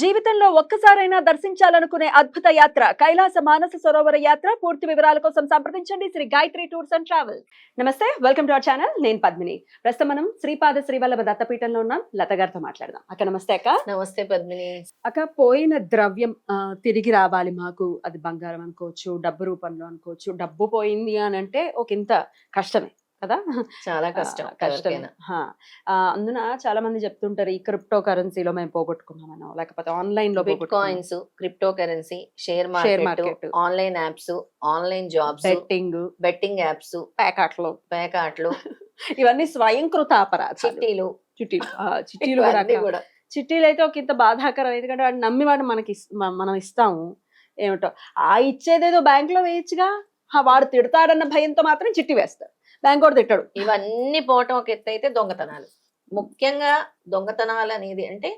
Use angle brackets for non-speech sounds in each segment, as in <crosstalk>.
జీవితంలో ఒక్కసారైనా దర్శించాలనుకునే అద్భుత యాత్ర కైలాస మానస సరోవర యాత్ర. పూర్తి వివరాల కోసం సంప్రదించండి. Shri Gayatri tours and travels. నమస్తే వెల్కమ్ టు అవర్ ఛానల్. నేను పద్మిని. ప్రస్తుతం మనం శ్రీపాద శ్రీవల్లభ దత్తపీఠంలో ఉన్నాం. లత గారితో మాట్లాడదాం. అక్క నమస్తే అక్క. నమస్తే పద్మిని. అక్క పోయిన ద్రవ్యం తిరిగి రావాలి మాకు. అది బంగారం అనుకోవచ్చు డబ్బు రూపంలో అనుకోవచ్చు. డబ్బు పోయింది అని అంటే ఒక ఇంత కష్టమే. కదా? చాలా కష్టం ఆ, కష్టమే ఎవరికైనా. హా. ఆ, అందున చాలా మంది చెప్తుంటారు ఈ క్రిప్టో కరెన్సీలో మేము పోగొట్టుకున్నామనో లేకపోతే ఆన్లైన్లో coins crypto currency share market. Online apps online jobs betting. Betting apps ప్యాకెట్లు. పేకాట్లు <laughs> ఇవన్నీ స్వయంకృత అపరాధాలు. చిట్టీలు. చిట్టీలు. <laughs> చిట్టీలు కూడా. చిట్టీలు అయితే ఒక ఇంత బాధాకరం ఎందుకంటే వాడు నమ్మి వాడు మనకి మనం ఇస్తాము. ఏమిటో. ఆ ఇచ్చేదేదో బ్యాంక్లో వేయచ్చుగా. ఆ, వాడు తిడతాడన్న భయంతో మాత్రం చిట్టి వేస్తాడు బ్యాంక్ వాడు తిట్టాడు. ఇవన్నీ పోవటం ఒక ఎత్తు అయితే దొంగతనాలు. ముఖ్యంగా దొంగతనాలు అనేది అంటే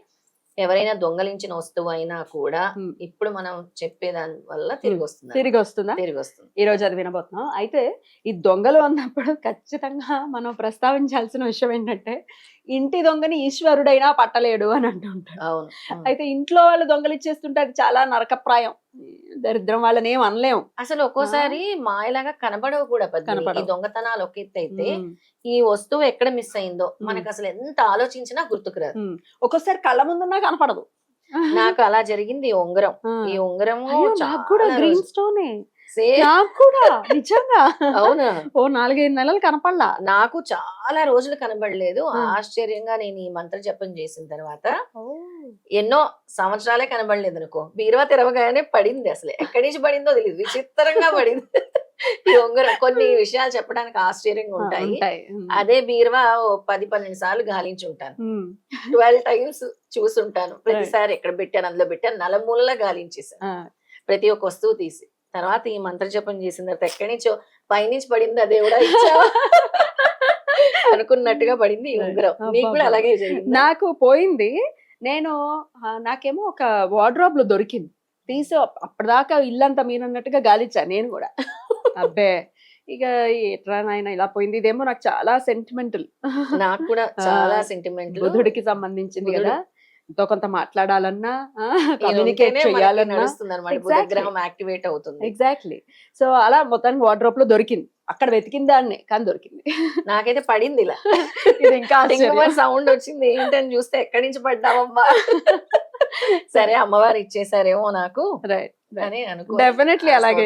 ఎవరైనా దొంగలించిన వస్తువు అయినా కూడా. ఇప్పుడు మనం చెప్పేదాని వల్ల తిరిగి వస్తుంది? తిరిగి వస్తుందా? తిరిగి వస్తుంది. ఈ రోజు అది వినబోతున్నాం. అయితే ఈ దొంగలు అన్నప్పుడు ఖచ్చితంగా మనం ప్రస్తావించాల్సిన విషయం ఏంటంటే ఇంటి దొంగని ఈశ్వరుడైనా పట్టలేడు అని అంటుంటాడు Hmm. అయితే ఇంట్లో వాళ్ళు దొంగలు ఇచ్చేస్తుంటే అది చాలా నరకప్రాయం దరిద్రం వాళ్ళని ఏం అనలేం అసలు ఒక్కోసారి మాయలాగా కనబడవు కూడా. ఈ. దొంగతనాలు ఒక ఎత్తు అయితే ఈ వస్తువు ఎక్కడ మిస్ అయిందో మనకు అసలు ఎంత ఆలోచించినా గుర్తుకు రాదు ఉమ్. ఒక్కోసారి కళ్ళ ముందున్నా కనపడదు నాకు అలా జరిగింది ఈ ఉంగరం. ఈ ఉంగరం కూడా గ్రీన్ స్టోనే నాకు కూడా నిజంగా. అవునా? ఓ నాలుగైదు నెలలు కనపడలా. నాకు చాలా రోజులు కనబడలేదు. ఆశ్చర్యంగా నేను ఈ మంత్ర జపం చేసిన తర్వాత ఎన్నో సంవత్సరాలే కనబడలేదు అనుకో. బీరువా తెరవగానే పడింది అసలు. ఎక్కడి నుంచి పడిందో తెలియదు విచిత్రంగా పడింది. ఈ ఉంగరం. కొన్ని విషయాలు చెప్పడానికి ఆశ్చర్యంగా ఉంటాయి. అదే బీరువా ఓ పది పన్నెండు సార్లు గాలించి ఉంటాను. ట్వెల్వ్ టైమ్స్ చూసుంటాను. ప్రతిసారి ఎక్కడ పెట్టాను అందులో పెట్టాను నలమూలలా గాలించేసాను ప్రతి ఒక్క వస్తువు తీసి. తర్వాత ఈ మంత్ర జపం చేసిన తర్వాత ఎక్కడి నుంచో పైనుంచి పడింది అదే కూడా ఇచ్చావా? అనుకున్నట్టుగా పడింది ఉంగరం. నీకు కూడా అలాగే జరిగింది? నాకు పోయింది. నేను నాకేమో ఒక వార్డ్రోబ్లో దొరికింది. తీసి అప్- అప్పటిదాకా ఇల్లంతా మీరన్నట్టుగా గాలిచ్చా నేను కూడా. అబ్బే. ఇక ఎట్రా నాయన ఇలా పోయింది. ఇదేమో నాకు చాలా సెంటిమెంటల్ నాకు కూడా చాలా ఆ, సెంటిమెంట్ బుధుడికి సంబంధించింది. కదా. ఎంతో కొంత మాట్లాడాలన్నా కమ్యూనికేట్ చేయాలన్నా యాక్టివేట్ అవుతుంది. ఎగ్జాక్ట్లీ సో అలా మొత్తానికి వార్డ్రోబ్లో దొరికింది. అక్కడ వెతికిన దాన్ని కానీ దొరికింది. నాకైతే పడింది ఇలా. ఇది ఇంకా. <laughs> సౌండ్ వచ్చింది. ఏంటని చూస్తే ఎక్కడి నుంచి పడ్డావమ్మా? <laughs> సరే అమ్మవారు ఇచ్చేసారేమో నాకు అనుకో డెఫినెట్లీ అలాగే.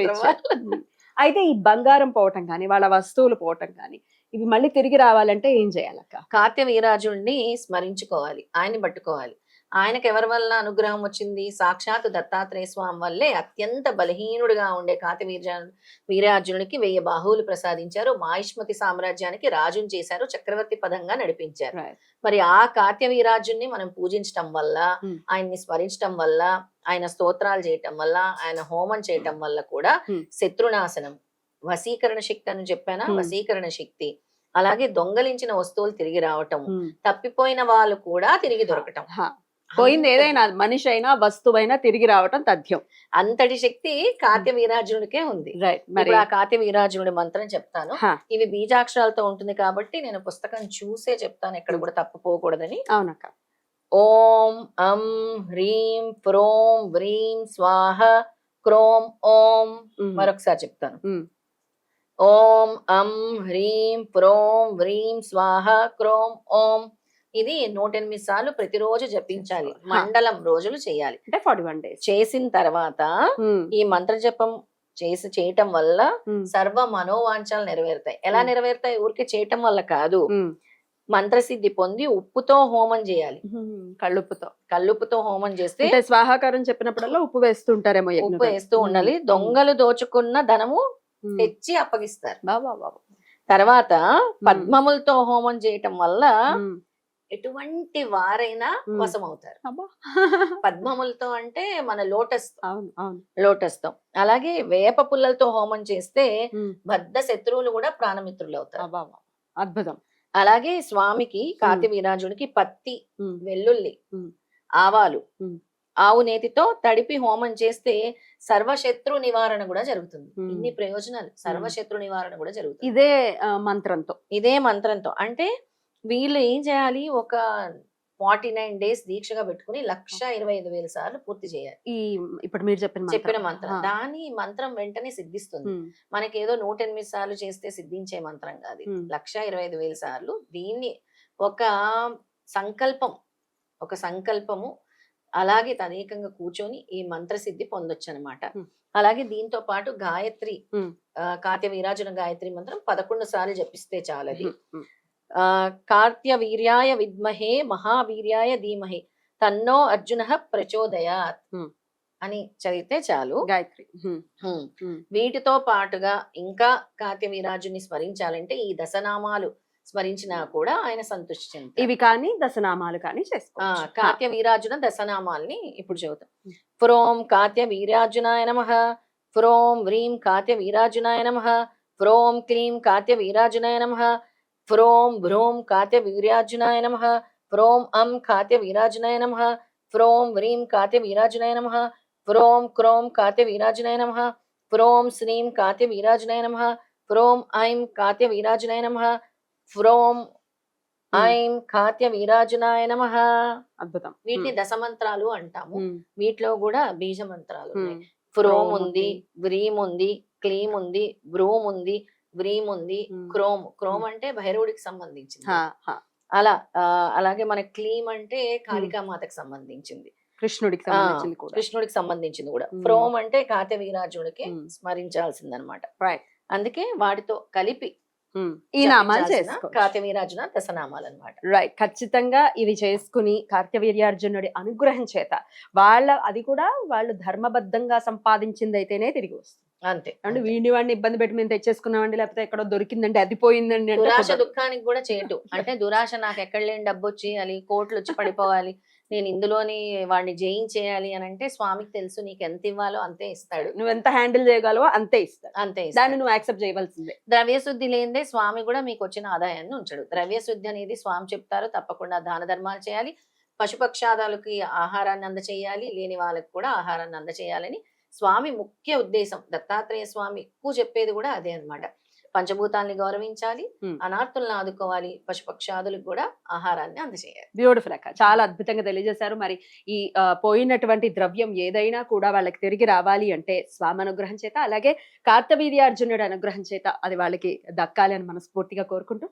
అయితే ఈ బంగారం పోవటం కానీ వాళ్ళ వస్తువులు పోవటం కానీ ఇవి మళ్ళీ తిరిగి రావాలంటే ఏం చేయాలక్క? కాత్య వీరాజుడిని స్మరించుకోవాలి. ఆయన్ని పట్టుకోవాలి. ఆయనకు ఎవరి వల్ల అనుగ్రహం వచ్చింది సాక్షాత్ దత్తాత్రేయ స్వామి వల్లే అత్యంత బలహీనుడిగా ఉండే కాత్య వీర వీరార్జునుడికి వెయ్యి బాహువులు ప్రసాదించారు మాహిష్మతి సామ్రాజ్యానికి రాజుని చేశారు చక్రవర్తి పదంగా నడిపించారు. మరి ఆ కాత్య వీరాజుని మనం పూజించటం వల్ల Hmm. ఆయన్ని స్మరించటం వల్ల ఆయన స్తోత్రాలు చేయటం వల్ల ఆయన హోమం చేయటం వల్ల కూడా Hmm. శత్రునాశనం వశీకరణ శక్తి అని చెప్పానా Hmm. వశీకరణ శక్తి అలాగే దొంగలించిన వస్తువులు తిరిగి రావటం. తప్పిపోయిన వాళ్ళు కూడా తిరిగి దొరకటం. పోయింది ఏదైనా మనిషి అయినా వస్తువైనా తిరిగి రావటం తథ్యం. అంతటి శక్తి కాత్య వీరార్జునుడికే ఉంది. రైట్ మరి ఆ కాత్య వీరార్జునుడి మంత్రం చెప్తాను. ఇవి బీజాక్షరాలతో ఉంటుంది కాబట్టి నేను పుస్తకం చూసే చెప్తాను. ఎక్కడ కూడా తప్పుపోకూడదని అవునక్క. ఓం అం హ్రీం ఫ్రోం వ్రీం స్వాహ క్రోం ఓం. మరొకసారి చెప్తాను. ఓం అం హ్రీం ఫ్రోం వ్రీం స్వాహ క్రోం ఓం ఇది నూట ఎనిమిది సార్లు ప్రతిరోజు జపించాలి. మండలం రోజులు చేయాలి. అంటే ఫార్టీ వన్ డేస్. చేసిన తర్వాత ఈ మంత్ర జపం చేసి చేయటం వల్ల సర్వ మనోవాంఛలు నెరవేరుతాయి. ఎలా. నెరవేరుతాయి? ఊరికే చేయటం వల్ల కాదు. మంత్రసిద్ధి పొంది ఉప్పుతో హోమం చేయాలి. కళ్ళుప్పుతో. కల్లుప్పుతో హోమం చేస్తే స్వాహాకారం చెప్పినప్పుడల్లా ఉప్పు వేస్తుంటారేమో ఉప్పు. వేస్తూ ఉండాలి. దొంగలు దోచుకున్న ధనము. తెచ్చి అప్పగిస్తారు. బాబా బాబా తర్వాత పద్మములతో హోమం చేయటం వల్ల. ఎటువంటి వారైనా ఉమ్. వశం అవుతారు అబ్బా. పద్మములతో అంటే మన లోటస్ లోటస్తో అలాగే వేప పుల్లలతో హోమం చేస్తే. బద్ధ శత్రువులు కూడా ప్రాణమిత్రులు అవుతారు. అద్భుతం అలాగే స్వామికి కాతి వీరాజుడికి పత్తి. వెల్లుల్లి. ఆవాలు. ఆవు నేతితో తడిపి హోమం చేస్తే సర్వశత్రు నివారణ కూడా జరుగుతుంది. ఇన్ని ప్రయోజనాలు సర్వశత్రు నివారణ కూడా జరుగుతుంది ఇదే మంత్రంతో ఇదే మంత్రంతో అంటే వీళ్ళు ఏం చేయాలి? ఒక ఫార్టీ నైన్ డేస్ దీక్షగా పెట్టుకుని లక్ష ఇరవై ఐదు వేల సార్లు పూర్తి చేయాలి. ఈ ఇప్పుడు మీరు చెప్పిన మంత్రం. చెప్పిన మంత్రం. దాని మంత్రం వెంటనే సిద్ధిస్తుంది. మనకి ఏదో నూట ఎనిమిది సార్లు చేస్తే సిద్ధించే మంత్రం కాదు. లక్ష ఇరవై ఐదు వేల సార్లు దీన్ని ఒక సంకల్పం ఒక సంకల్పము అలాగే తదేకంగా కూర్చొని ఈ మంత్ర సిద్ధి పొందొచ్చు అనమాట. అలాగే దీంతో పాటు గాయత్రి కాత్య వీరాజున గాయత్రి మంత్రం పదకొండు సార్లు జపిస్తే చాలది. కార్త్య వీర్యాయ విద్మహే మహావీర్యాయ ధీమహి తన్నో అర్జున ప్రచోదయాత్. అని చదివితే చాలు. గాయత్రి. వీటితో పాటుగా ఇంకా కార్త్య వీరాజుని స్మరించాలంటే ఈ దశనామాలు స్మరించినా కూడా ఆయన సంతృష్టి చెందుతారు. ఇవి కానీ దశనామాలు కానీ ఆ, చేసుకోవచ్చు కాత్య వీరాజున దశనామాల్ని ఇప్పుడు Hmm. ఫ్రోం కాత్య వీరాజునాయ నమ ఫ్రోం వ్రీం కాత్య వీరాజునాయ నమ ఫ్రోం క్లీం కాత్య వీరాజునాయ నమ ఫ్రోం భ్రూం కాత్య వీరాజునాయ నమ ఫ్రోం అం కాత్య వీరాజునాయ నమ ఫ్రోం వ్రీం కాత్య వీరాజునాయ నమ ఫ్రోం క్రోం కాత్య వీరాజునాయ నమ ఫ్రోం శ్రీం కాత్య వీరాజునాయ నమ ఫ్రోం ఐం కాత్య వీరాజునాయ నమ ఫ్రోం ఐం కాత్య వీరాజునాయ నమ. అద్భుతం. వీటిని దశమంత్రాలు అంటాము. వీటిలో కూడా బీజ మంత్రాలు ఉన్నాయి. ఉమ్, ఫ్రోమ్ ఫ్రోమ్ ఉంది ఉంది. వ్రీమ్ ఉంది క్లీమ్ ఉంది బ్రూమ్ ఉంది. క్రోమ్. క్రోమ్ అంటే భైరవుడికి సంబంధించింది. అలా అలాగే మన క్లీమ్ అంటే కాళికామాతకి సంబంధించింది. కృష్ణుడికి సంబంధించింది కూడా. కృష్ణుడికి సంబంధించింది కూడా. ఫ్రోమ్ అంటే కాత్య వీరాజుడికి. స్మరించాల్సింది అనమాట. అందుకే వాటితో కలిపి ఈ నామాలు కాత్య వీరాజున దశనామాలు అనమాట రైట్ ఖచ్చితంగా ఇవి చేసుకుని కార్తవీర్యార్జునుడి అనుగ్రహం చేత వాళ్ళ అది కూడా వాళ్ళు ధర్మబద్ధంగా సంపాదించింది అయితేనే తిరిగి వస్తుంది. అంతే అంటే. వీడిని వాడిని ఇబ్బంది పెట్టి మేము తెచ్చేసుకున్నామండి లేకపోతే ఎక్కడో దొరికిందండి అది పోయిందండి దురాశ. దుఃఖానికి కూడా చేయటు <laughs> అంటే దురాశ నాకు ఎక్కడ లేని డబ్బు వచ్చేయాలి కోట్లు వచ్చి పడిపోవాలి నేను ఇందులోని వాడిని జయించేయాలి అని అంటే స్వామికి తెలుసు నీకు ఎంత ఇవ్వాలో అంతే ఇస్తాడు నువ్వు ఎంత హ్యాండిల్ చేయగలవో అంతే ఇస్తాడు అంతే దాన్ని. నువ్వు యాక్సెప్ట్ చేయవలసిందే ద్రవ్యశుద్ధి లేనిదే స్వామి కూడా మీకు వచ్చిన ఆదాయాన్ని ఉంచడు ద్రవ్యశుద్ధి అనేది స్వామి చెప్తారు తప్పకుండా దాన ధర్మాలు చేయాలి పశుపక్షాదాలకి ఆహారాన్ని అందచేయాలి లేని వాళ్ళకి కూడా ఆహారాన్ని అందచేయాలని స్వామి ముఖ్య ఉద్దేశం దత్తాత్రేయ స్వామి ఎక్కువ చెప్పేది కూడా అదే అన్నమాట. పంచభూతాల్ని గౌరవించాలి. అనాథులను ఆదుకోవాలి పశుపక్షాదులకు కూడా ఆహారాన్ని అందచేయాలి బ్యూటిఫుల్ అక్క. చాలా అద్భుతంగా తెలియజేశారు. మరి ఈ పోయినటువంటి ద్రవ్యం ఏదైనా కూడా వాళ్ళకి తిరిగి రావాలి అంటే స్వామి అనుగ్రహం చేత అలాగే కార్తవీర్యార్జునుడి అనుగ్రహం చేత అది వాళ్ళకి దక్కాలి అని మనస్ఫూర్తిగా కోరుకుంటూ